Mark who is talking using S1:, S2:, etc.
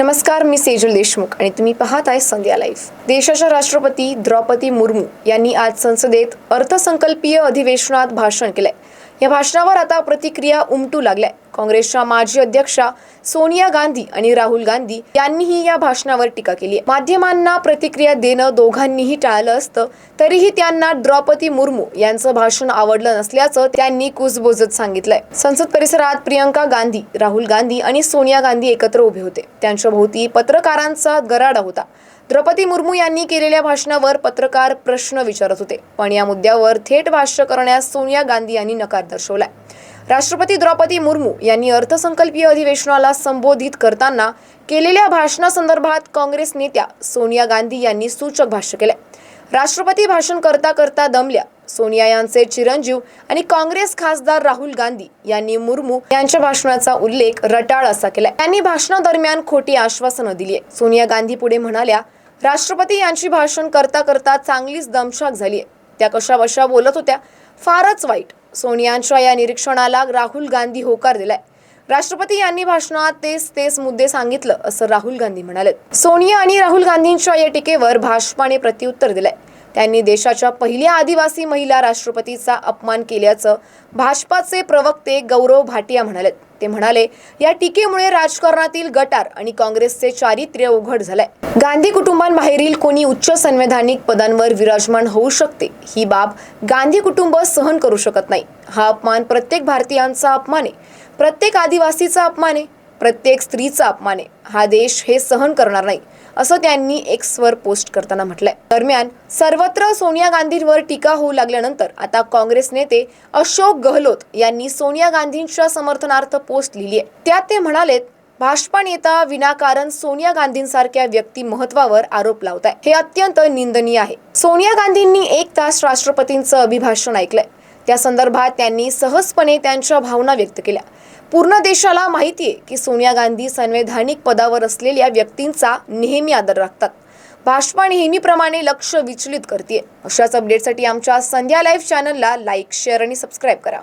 S1: नमस्कार मी सेजल देशमुख आणि तुम्ही पाहत आहे संध्या लाईव्ह. देशाच्या राष्ट्रपती द्रौपदी मुर्मू यांनी आज संसदेत अर्थसंकल्पीय अधिवेशनात भाषण केलंय. या भाषणावर आता प्रतिक्रिया उमटू लागल्या. काँग्रेसच्या माजी अध्यक्षा सोनिया गांधी आणि राहुल गांधी यांनीही या भाषणावर टीका केली आहे. माध्यमांना प्रतिक्रिया देणं दोघांनीही टाळलं असतं तरीही त्यांना द्रौपदी मुर्मू यांचं भाषण आवडलं नसल्याचं त्यांनी कुजबोजत सांगितलंय. संसद परिसरात प्रियंका गांधी राहुल गांधी आणि सोनिया गांधी एकत्र उभे होते. त्यांच्या भोवती पत्रकारांचा गराडा होता. द्रौपदी मुर्मू यांनी केलेल्या भाषणावर पत्रकार प्रश्न विचारत होते. पण या मुद्द्यावर थेट भाष्य करण्यास सोनिया गांधी यांनी नकार दर्शवलाय. राष्ट्रपती द्रौपदी मुर्मू यांनी अर्थसंकल्पीय अधिवेशनाला संबोधित करताना केलेल्या भाषणासंदर्भात काँग्रेस नेत्या सोनिया गांधी यांनी सूचक भाष्य केलंय. राष्ट्रपती भाषण करता करता दमल्या. सोनिया यांचे चिरंजीव आणि काँग्रेस खासदार राहुल गांधी यांनी मुर्मू यांच्या भाषणाचा उल्लेख रटाळ असा केला त्यांनी भाषणादरम्यान खोटी आश्वासनं दिली आहे सोनिया गांधी पुढे म्हणाल्या राष्ट्रपती यांची भाषण करता करता चांगलीच दमशाक झाली आहे. त्या कशा बशा बोलत होत्या फारच वाईट. सोनियांच्या या निरीक्षणाला राहुल गांधी होकार दिलाय. राष्ट्रपती यांनी भाषणात तेच तेच मुद्दे सांगितलं असं राहुल गांधी म्हणाले. सोनिया आणि राहुल गांधींच्या या टीकेवर भाजपाने प्रत्युत्तर दिलंय. त्यांनी देशाच्या पहिल्या आदिवासी महिला राष्ट्रपतीचा अपमान केल्याचं भाजपाचे प्रवक्ते गौरव भाटिया म्हणाले ते म्हणाले या टीकेमुळे राजकारणातील गटार आणि काँग्रेसचे चारित्र्य उघड झालंय. गांधी कुटुंबांबाहेरील कोणी उच्च संवैधानिक पदांवर विराजमान होऊ शकते ही बाब गांधी कुटुंब सहन करू शकत नाही. हा अपमान प्रत्येक भारतीयांचा अपमान आहे. प्रत्येक आदिवासीचा अपमान आहे. प्रत्येक स्त्रीचा अपमान आहे. हा देश हे सहन करणार नाही असं त्यांनी एक्सवर पोस्ट करताना म्हटलंय. दरम्यान सर्वत्र सोनिया गांधींवर टीका होऊ लागल्यानंतर आता काँग्रेस नेते अशोक गहलोत यांनी सोनिया गांधींच्या समर्थनार्थ पोस्ट लिहिली आहे. त्यात ते म्हणालेत भाजपा नेता विनाकारण सोनिया गांधींसारख्या व्यक्ती महत्वावर आरोप लावत आहे हे अत्यंत निंदनीय आहे. सोनिया गांधींनी एक तास राष्ट्रपतींचं अभिभाषण ऐकलंय. त्या संदर्भात त्यांनी सहजपणे त्यांच्या भावना व्यक्त केल्या. पूर्ण देशाला माहिती आहे की सोनिया गांधी संवैधानिक पदावर असलेल्या व्यक्तींचा नेहमी आदर राखतात. भाजपा नेहमीप्रमाणे लक्ष विचलित करते अशाच अपडेटसाठी आमच्या संध्या लाईव्ह चॅनलला लाईक शेअर आणि सबस्क्राईब करा.